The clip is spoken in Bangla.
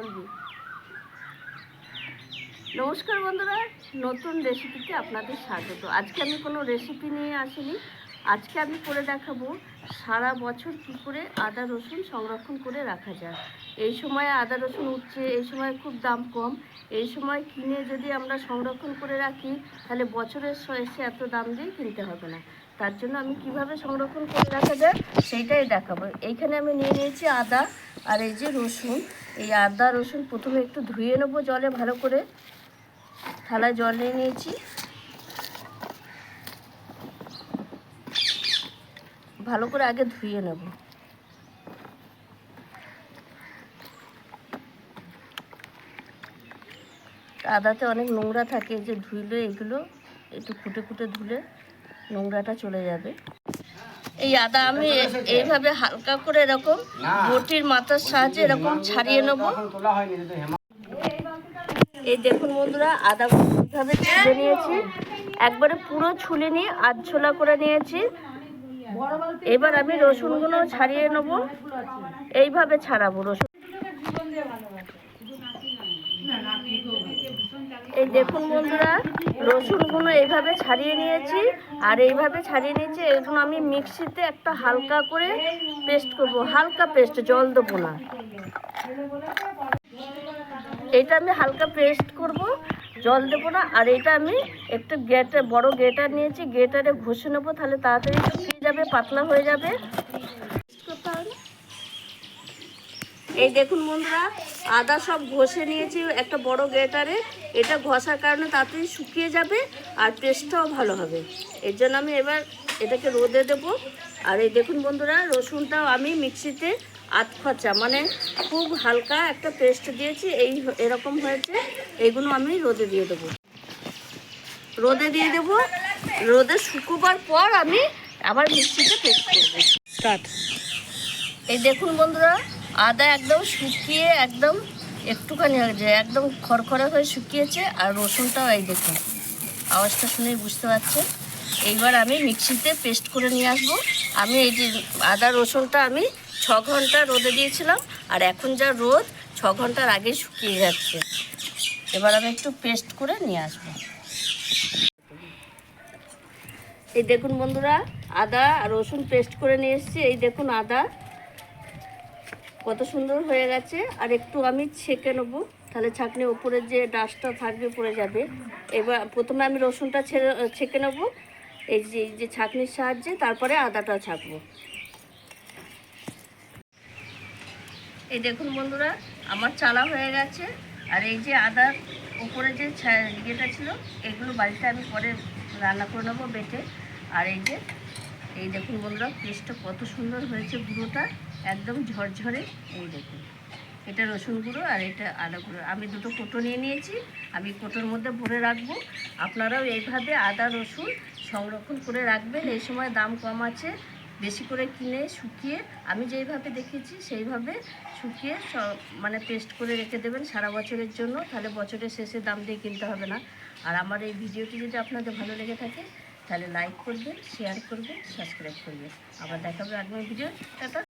বলবি? নমস্কার বন্ধুরা, নতুন রেসিপিতে আপনাদের স্বাগত। আজকে আমি কোনো রেসিপি নিয়ে আসিনি। আজকে আমি করে দেখাবো সারা বছর কী করে আদা রসুন সংরক্ষণ করে রাখা যায়। এই সময় আদা রসুন উঠছে এই সময় খুব দাম কম। এই সময় কিনে যদি আমরা সংরক্ষণ করে রাখি, তাহলে বছরের শেষে এত দাম দিয়ে কিনতে হবে না। তার জন্য আমি কীভাবে সংরক্ষণ করে রাখা যায় সেইটাই দেখাবো। এইখানে আমি নিয়ে নিয়েছি আদা আর এই যে রসুন। এই আদা, রসুন প্রথমে একটু ধুয়ে নেব জলে ভালো করে। থালায় জল নিয়ে নিয়েছি। ভালো করে আগে ধুয়ে নেব। আদাতে অনেক নোংরা থাকে যে ধুইলে এগুলো একটু ফুটে ফুটে ধুলে নোংরাটা চলে যাবে। এই আদা আমি এইভাবে হালকা করে এরকম বটির মাথার সাহায্যে এরকম ছাড়িয়ে নেব। এই দেখুন বন্ধুরা, আদা এইভাবে ছুলে নিয়েছি। একবারে পুরো ছুলে নিয়ে আধছোলা করে নিয়েছি। এবার আমি রসুনগুলো ছাড়িয়ে নেব। এইভাবে ছাড়াবো রসুন। এই দেখুন বন্ধুরা, রসুনগুলো এইভাবে ছাড়িয়ে নিয়েছি, আর এইভাবে ছাড়িয়ে নিয়েছি এগুলো আমি মিক্সিতে একটা হালকা করে পেস্ট করব, হালকা পেস্ট, জল দেবো না। এটা আমি হালকা পেস্ট করব, জল দেবো না, আর এটা আমি একটু গেটার বড় গেটার নিয়েছি, গেটারে ঘষে নেব, তাহলে তাড়াতাড়ি যাবে, পাতলা হয়ে যাবে করতে হবে। এই দেখুন বন্ধুরা আদা সব ঘষে নিয়েছি একটা বড় গ্রেটারে। এটা ঘষার কারণে তাড়াতাড়ি শুকিয়ে যাবে আর পেস্টটাও ভালো হবে। এর জন্য আমি এবার এটাকে রোদে দেব। আর এই দেখুন বন্ধুরা রসুনটাও আমি মিক্সিতে আধ খরচা মানে খুব হালকা একটা পেস্ট দিয়েছি। এই এরকম হয়েছে এইগুলো আমি রোদে দিয়ে দেবো। রোদে দিয়ে দেবো। রোদে শুকোবার পর আমি আবার মিক্সিতে পেস্ট করব। স্টার্ট এই দেখুন বন্ধুরা আদা একদম শুকিয়ে একদম একটুখানি হয়েছে একদম খড়খড়ে হয়ে শুকিয়েছে আর রসুনটাও এই দেখুন। আওয়াজটা শুনেই বুঝতে পারছেন? এইবার আমি মিক্সিতে পেস্ট করে নিয়ে আসব। আমি এই যে আদা রসুনটা আমি ছ ঘণ্টা রোদে দিয়েছিলাম আর এখন যা রোদ, ছ ঘণ্টার আগেই শুকিয়ে যাচ্ছে। এবার আমি একটু পেস্ট করে নিয়ে আসব। এই দেখুন বন্ধুরা, আদা আর রসুন পেস্ট করে নিয়ে এসেছি। এই দেখুন আদা কত সুন্দর হয়ে গেছে। আর একটু আমি ছেঁকে নেব। তাহলে ছাঁকনির ওপরে যে ডাস্টটা থাকবে, পড়ে যাবে। এবার প্রথমে আমি রসুনটা ছেড়ে ছেঁকে নেব। এই যে যে ছাঁকনির সাহায্যে, তারপরে আদাটা ছাঁকবো। এই দেখুন বন্ধুরা, আমার চালা হয়ে গেছে। আর এই যে আদার উপরে যে ইয়েটা ছিল, এগুলো বাড়িতে আমি পরে রান্না করে নেব বেটে। আর এই যে, এই দেখুন বন্ধুরা, পেস্টটা কত সুন্দর হয়েছে, গুঁড়োটা। একদম ঝরঝরে, এই দেখুন। এটা রসুন গুঁড়ো আর এটা আদা গুঁড়ো। আমি দুটো কোটো নিয়ে নিয়েছি, আমি কোটোর মধ্যে ভরে রাখব। আপনারাও এইভাবে আদা, রসুন সংরক্ষণ করে রাখবেন। এই সময় দাম কম আছে, বেশি করে কিনে শুকিয়ে, আমি যেইভাবে দেখেছি সেইভাবে শুকিয়ে মানে পেস্ট করে রেখে দেবেন সারা বছরের জন্য। তাহলে বছরের শেষে দাম দিয়ে কিনতে হবে না। আর আমার এই ভিডিওটি যদি আপনাদের ভালো লেগে থাকে, তাহলে লাইক করবেন শেয়ার করবেন সাবস্ক্রাইব করবেন। আবার দেখাবে আগামী ভিডিও। টাটা।